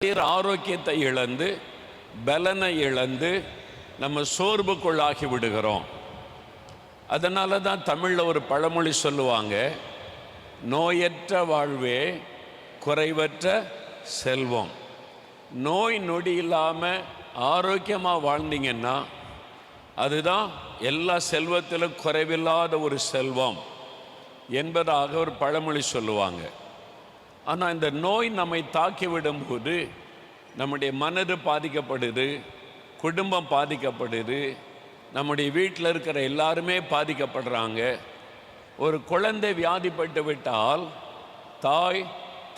சரீர ஆரோக்கியத்தை இழந்து பலனை இழந்து நம்ம சோர்வுக்குள்ளாகி விடுகிறோம். அதனால தான் தமிழில் ஒரு பழமொழி சொல்லுவாங்க நோயற்ற வாழ்வே குறைவற்ற செல்வம். நோய் நொடி இல்லாமல் ஆரோக்கியமாக வாழ்ந்தீங்கன்னா அதுதான் எல்லா செல்வத்திலும் குறைவில்லாத ஒரு செல்வம் என்பதாக ஒரு பழமொழி சொல்லுவாங்க. ஆனால் இந்த நோய் நம்மை தாக்கி விடும்போது நம்முடைய மனது பாதிக்கப்படுது குடும்பம் பாதிக்கப்படுது நம்முடைய வீட்டில் இருக்கிற எல்லாருமே பாதிக்கப்படுறாங்க. ஒரு குழந்தை வியாதிப்பட்டு விட்டால் தாய்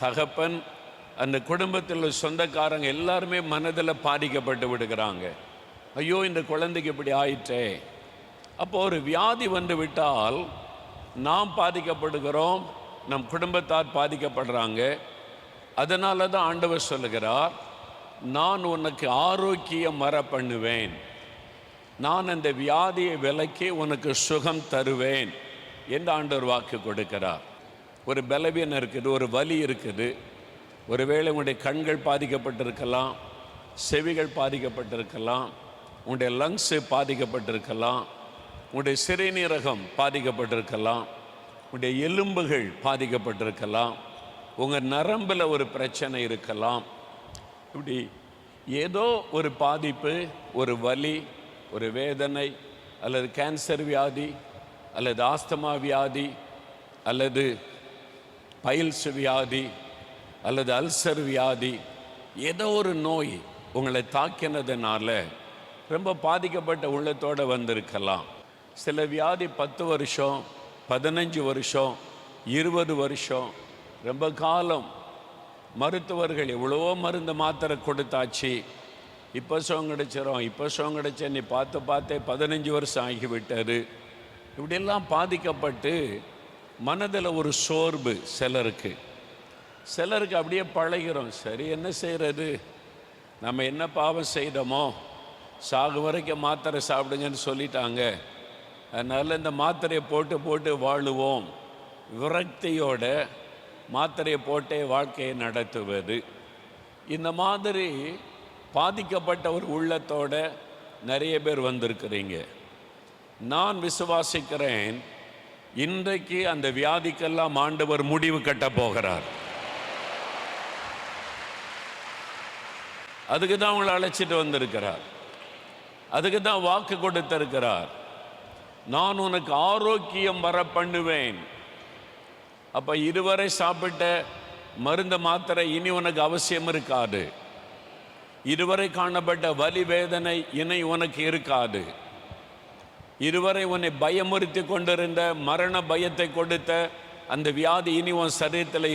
தகப்பன் அந்த குடும்பத்தில் உள்ள சொந்தக்காரங்க எல்லாருமே மனதில் பாதிக்கப்பட்டு விடுகிறாங்க. ஐயோ இந்த குழந்தைக்கு இப்படி ஆயிற்றே. அப்போ ஒரு வியாதி வந்து விட்டால் நாம் பாதிக்கப்படுகிறோம் நம் குடும்பத்தார் பாதிக்கப்படுறாங்க. அதனால தான் ஆண்டவர் சொல்லுகிறார் நான் உனக்கு ஆரோக்கியம் வர பண்ணுவேன் நான் அந்த வியாதியை விலக்கி உனக்கு சுகம் தருவேன். என்று ஆண்டவர் வாக்கு கொடுக்கிறார். ஒரு பலவீனம் இருக்குது ஒரு வலி இருக்குது. ஒருவேளை உங்களுடைய கண்கள் பாதிக்கப்பட்டிருக்கலாம் செவிகள் பாதிக்கப்பட்டிருக்கலாம் உங்களுடைய லங்ஸு பாதிக்கப்பட்டிருக்கலாம் உங்களுடைய சிறைநீரகம் பாதிக்கப்பட்டிருக்கலாம். உங்களுடைய எலும்புகள் பாதிக்கப்பட்டிருக்கலாம். உங்கள் நரம்பில் ஒரு பிரச்சனை இருக்கலாம். இப்படி ஏதோ ஒரு பாதிப்பு ஒரு வலி ஒரு வேதனை அல்லது கேன்சர் வியாதி அல்லது ஆஸ்தமா வியாதி அல்லது பயில்ஸ் வியாதி அல்லது அல்சர் வியாதி ஏதோ ஒரு நோய் உங்களை தாக்கினதுனால ரொம்ப பாதிக்கப்பட்ட உள்ளத்தோடு வந்திருக்கலாம். சில வியாதி பத்து வருஷம் பதினஞ்சு வருஷம் இருபது வருஷம் ரொம்ப காலம். மருத்துவர்கள் எவ்வளவோ மருந்து மாத்திரை கொடுத்தாச்சு. இப்போ சுகம் கிடைச்சிரும் இப்போ சுகம் கிடைச்ச நீ பார்த்து பார்த்தே பதினஞ்சு வருஷம் ஆகிவிட்டது. இப்படியெல்லாம் பாதிக்கப்பட்டு மனதில் ஒரு சோர்வு சிலருக்கு. சிலருக்கு அப்படியே பழகிறோம். சரி என்ன செய்கிறது நம்ம என்ன பாவம் செய்தோமோ? சாகு வரைக்கும் மாத்திரை சாப்பிடுங்கன்னு சொல்லிட்டாங்க. அதனால் இந்த மாத்திரையை போட்டு போட்டு வாழுவோம். விரக்தியோட மாத்திரையை போட்டே வாழ்க்கையை நடத்துவது. இந்த மாதிரி பாதிக்கப்பட்ட ஒரு உள்ளத்தோட நிறைய பேர் வந்திருக்கிறீங்க. நான் விசுவாசிக்கிறேன் இன்றைக்கு அந்த வியாதிக்கெல்லாம் ஆண்டவர் முடிவு கட்ட போகிறார். அதுக்கு தான் உங்களை அழைச்சிட்டு வந்திருக்கிறார். அதுக்கு தான் வாக்கு கொடுத்திருக்கிறார். நான் உனக்கு ஆரோக்கியம் வர பண்ணுவேன் அப்போ இதுவரை சாப்பிட்ட மருந்த மாத்திரை இனி உனக்கு அவசியம் இருக்காது. இதுவரை காணப்பட்ட வலி வேதனை இணை உனக்கு இருக்காது. இதுவரை உன்னை பயமுறுத்தி கொண்டிருந்த மரண பயத்தை கொடுத்த அந்த வியாதி இனி உன் சரீரத்தில்